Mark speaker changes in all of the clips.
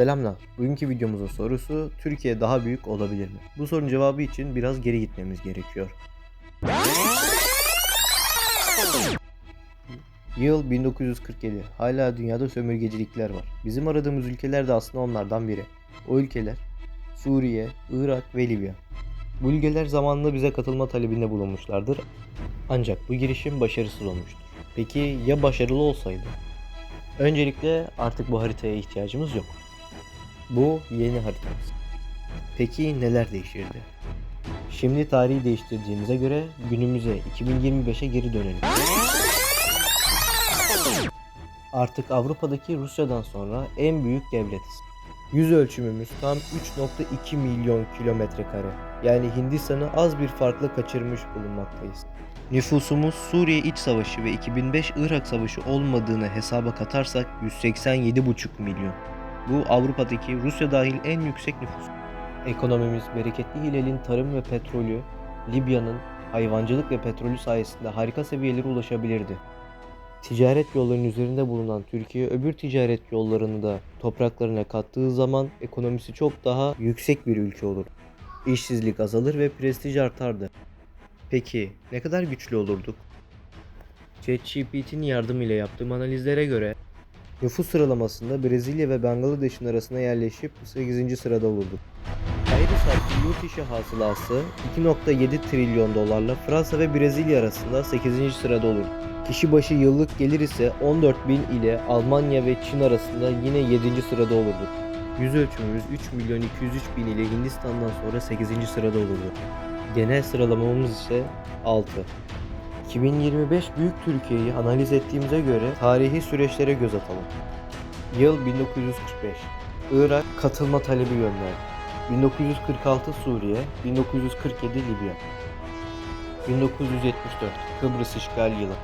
Speaker 1: Selamlar. Bugünkü videomuzun sorusu Türkiye daha büyük olabilir mi? Bu sorunun cevabı için biraz geri gitmemiz gerekiyor. Yıl 1947. Hala dünyada sömürgecilikler var. Bizim aradığımız ülkeler de aslında onlardan biri. O ülkeler Suriye, Irak ve Libya. Bu ülkeler zamanında bize katılma talebinde bulunmuşlardır. Ancak bu girişim başarısız olmuştur. Peki ya başarılı olsaydı? Öncelikle artık bu haritaya ihtiyacımız yok. Bu yeni haritamız. Peki neler değişirdi? Şimdi tarihi değiştirdiğimize göre günümüze 2025'e geri dönelim. Artık Avrupa'daki Rusya'dan sonra en büyük devletiz. Yüz ölçümümüz tam 3.2 milyon kilometre kare. Yani Hindistan'ı az bir farkla kaçırmış bulunmaktayız. Nüfusumuz Suriye İç Savaşı ve 2005 Irak Savaşı olmadığını hesaba katarsak 187,5 milyon. Bu Avrupa'daki Rusya dahil en yüksek nüfus. Ekonomimiz bereketli Hilal'in tarım ve petrolü, Libya'nın hayvancılık ve petrolü sayesinde harika seviyelere ulaşabilirdi. Ticaret yollarının üzerinde bulunan Türkiye öbür ticaret yollarını da topraklarına kattığı zaman ekonomisi çok daha yüksek bir ülke olur. İşsizlik azalır ve prestij artardı. Peki ne kadar güçlü olurduk? ChatGPT'nin yardımıyla yaptığım analizlere göre nüfus sıralamasında Brezilya ve Bangladeş'in arasına yerleşip 8. sırada olurduk. Ayrı saatli yurt içi hasılası 2.7 trilyon dolarla Fransa ve Brezilya arasında 8. sırada olur. Kişi başı yıllık gelir ise 14 bin ile Almanya ve Çin arasında yine 7. sırada olurdu. Yüz ölçümümüz 3 milyon 203 bin ile Hindistan'dan sonra 8. sırada olurdu. Genel sıralamamız ise 6. 2025 Büyük Türkiye'yi analiz ettiğimize göre tarihi süreçlere göz atalım. Yıl 1945. Irak katılma talebi gönderdi. 1946 Suriye, 1947 Libya. 1974 Kıbrıs işgal yılı.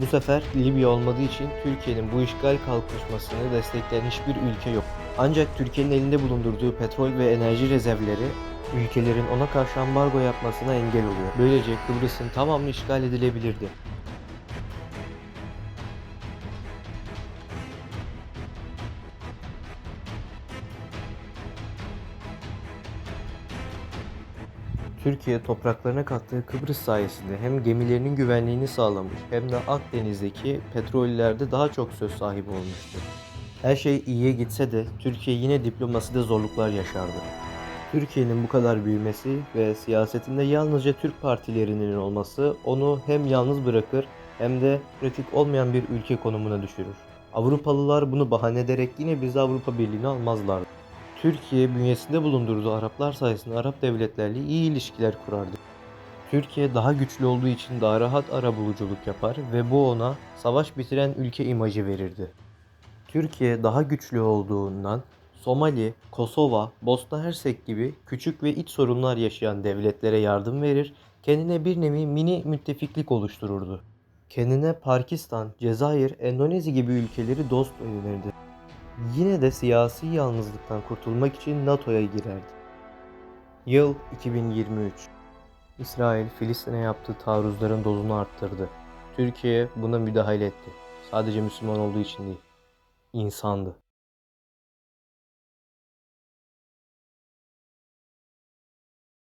Speaker 1: Bu sefer Libya olmadığı için Türkiye'nin bu işgal kalkışmasını destekleyen hiçbir ülke yok. Ancak Türkiye'nin elinde bulundurduğu petrol ve enerji rezervleri ülkelerin ona karşı ambargo yapmasına engel oluyor. Böylece Kıbrıs'ın tamamı işgal edilebilirdi. Türkiye topraklarına kattığı Kıbrıs sayesinde hem gemilerinin güvenliğini sağlamış hem de Akdeniz'deki petrollerde daha çok söz sahibi olmuştur. Her şey iyiye gitse de Türkiye yine diplomaside zorluklar yaşardı. Türkiye'nin bu kadar büyümesi ve siyasetinde yalnızca Türk partilerinin olması onu hem yalnız bırakır hem de pratik olmayan bir ülke konumuna düşürür. Avrupalılar bunu bahane ederek yine bizi Avrupa Birliği'ne almazlardı. Türkiye bünyesinde bulundurduğu Araplar sayesinde Arap devletleriyle iyi ilişkiler kurardı. Türkiye daha güçlü olduğu için daha rahat arabuluculuk yapar ve bu ona savaş bitiren ülke imajı verirdi. Türkiye daha güçlü olduğundan Somali, Kosova, Bosna Hersek gibi küçük ve iç sorunlar yaşayan devletlere yardım verir, kendine bir nevi mini müttefiklik oluştururdu. Kendine Pakistan, Cezayir, Endonezya gibi ülkeleri dost edinirdi. Yine de siyasi yalnızlıktan kurtulmak için NATO'ya girerdi. Yıl 2023. İsrail Filistin'e yaptığı taarruzların dozunu arttırdı. Türkiye buna müdahale etti. Sadece Müslüman olduğu için değil, insandı.